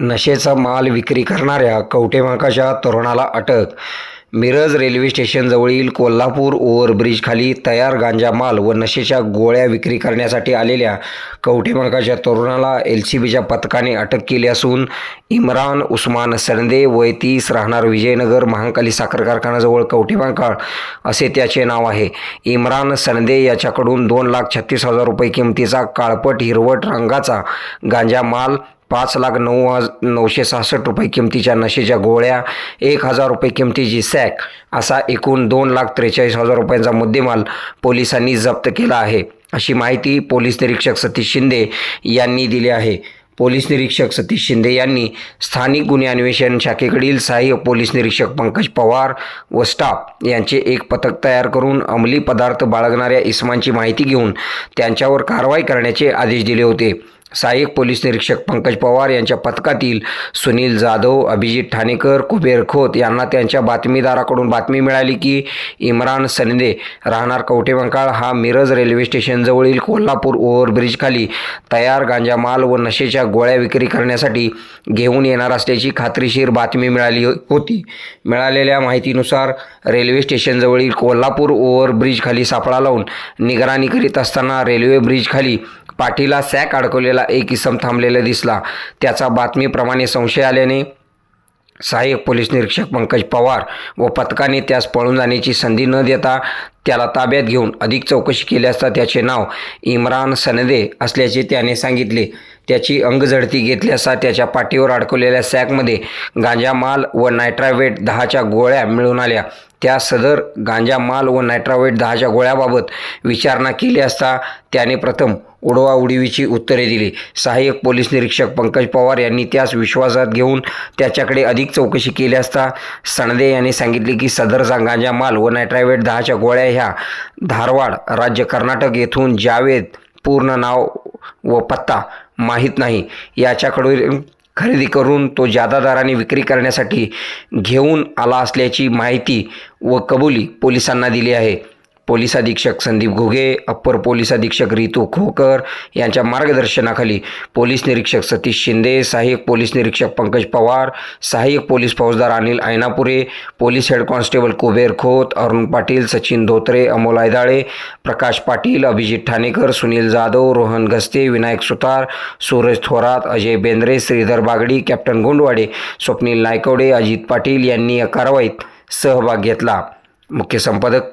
नशेचा माल विक्री करणाऱ्या कवटेमाकाच्या तरुणाला अटक. मिरज रेल्वे स्टेशनजवळील कोल्हापूर ओव्हरब्रिजखाली तयार गांजा माल व नशेच्या गोळ्या विक्री करण्यासाठी आलेल्या कवटेमाकाच्या तरुणाला एल सी बीच्या पथकाने अटक केली असून इम्रान उस्मान सरंदे वय तीस राहणार विजयनगर महांकाली साखर कारखान्याजवळ कवटेमाकाळ असे त्याचे नाव आहे. इम्रान सरंदे याच्याकडून दोन लाख छत्तीस हजार रुपये किमतीचा काळपट हिरवट रंगाचा गांजा माल पाच लाख नऊ हज नऊशे सहासष्ट रुपये किमतीच्या नशेच्या गोळ्या एक हजार रुपये किमतीची सॅक असा एकूण दोन लाख त्रेचाळीस हजार रुपयांचा मुद्देमाल पोलिसांनी जप्त केला आहे. अशी माहिती पोलीस निरीक्षक सतीश शिंदे यांनी दिली आहे. पोलीस निरीक्षक सतीश शिंदे यांनी स्थानिक गुन्हे अन्वेषण शाखेकडील सहाय्यक पोलीस निरीक्षक पंकज पवार व स्टाफ यांचे एक पथक तयार करून अंमली पदार्थ बाळगणाऱ्या इसमांची माहिती घेऊन त्यांच्यावर कारवाई करण्याचे आदेश दिले होते. सहाय्यक पोलीस निरीक्षक पंकज पवार यांच्या पथकातील सुनील जाधव अभिजित ठाणेकर कुबेर खोत यांना त्यांच्या बातमीदाराकडून बातमी मिळाली की इम्रान सनदे राहणार कवटेमंकाळ हा मिरज रेल्वे स्टेशनजवळील कोल्हापूर ओव्हरब्रिजखाली तयार गांजा माल व नशेच्या गोळ्या विक्री करण्यासाठी घेऊन येणार असल्याची खात्रीशीर बातमी मिळाली होती. मिळालेल्या माहितीनुसार रेल्वे स्टेशनजवळील कोल्हापूर ओव्हरब्रिजखाली सापळा लावून निगराणी करीत असताना रेल्वे ब्रिजखाली पाठीला सॅक अडकवलेला एक इसम थांबलेला दिसला. त्याचा बातमीप्रमाणे संशय आल्याने सहाय्यक पोलीस निरीक्षक पंकज पवार व पथकाने त्यास पळून जाण्याची संधी न देता त्याला ताब्यात घेऊन अधिक चौकशी केली असता त्याचे नाव इम्रान सनदे असल्याचे त्याने सांगितले. त्याची अंगझडती घेतली असता त्याच्या पाठीवर अडकवलेल्या सॅकमध्ये गांजा माल व नायट्रावेट दहाच्या गोळ्या मिळून आल्या. त्या सदर गांजा माल व नायट्रावेट दहाच्या गोळ्याबाबत विचारणा केली असता त्याने प्रथम उडवा उडवाउडवीची उत्तरे दिली. सहाय्यक पोलीस निरीक्षक पंकज पवार यांनी त्यास विश्वासात घेऊन त्याच्याकडे अधिक चौकशी केली असता सणदे यांनी सांगितले की सदरचा गांजा माल व नायट्रावेट दहाच्या गोळ्या ह्या धारवाड राज्य कर्नाटक येथून जावेद पूर्ण नाव व पत्ता माहीत नाही. याच्याकडून खरेदी करून तो जादा दराने विक्री करण्यासाठी घेऊन आला असल्याची माहिती व कबुली पोलिसांना दिली आहे. पोलीस अधीक्षक संदीप घुगे अप्पर पोलीस अधीक्षक रितू खोकर यांच्या मार्गदर्शनाखाली पोलीस निरीक्षक सतीश शिंदे सहाय्यक पोलीस निरीक्षक पंकज पवार सहाय्यक पोलीस फौजदार Anil Ainapure police head constable Kuber Khot Arun Patil Sachin Dhotre Amol Aidale Prakash Patil Abhijit Thanekar Sunil Jadhav Rohan Ghaste Vinayak Sutar Suraj Thorat Ajay Bendre Shridhar Bagdi captain Gondwade Swapnil Naikwade Ajit Patil यांनी या कारवाईत सहभाग घेतला. मुख्य संपादक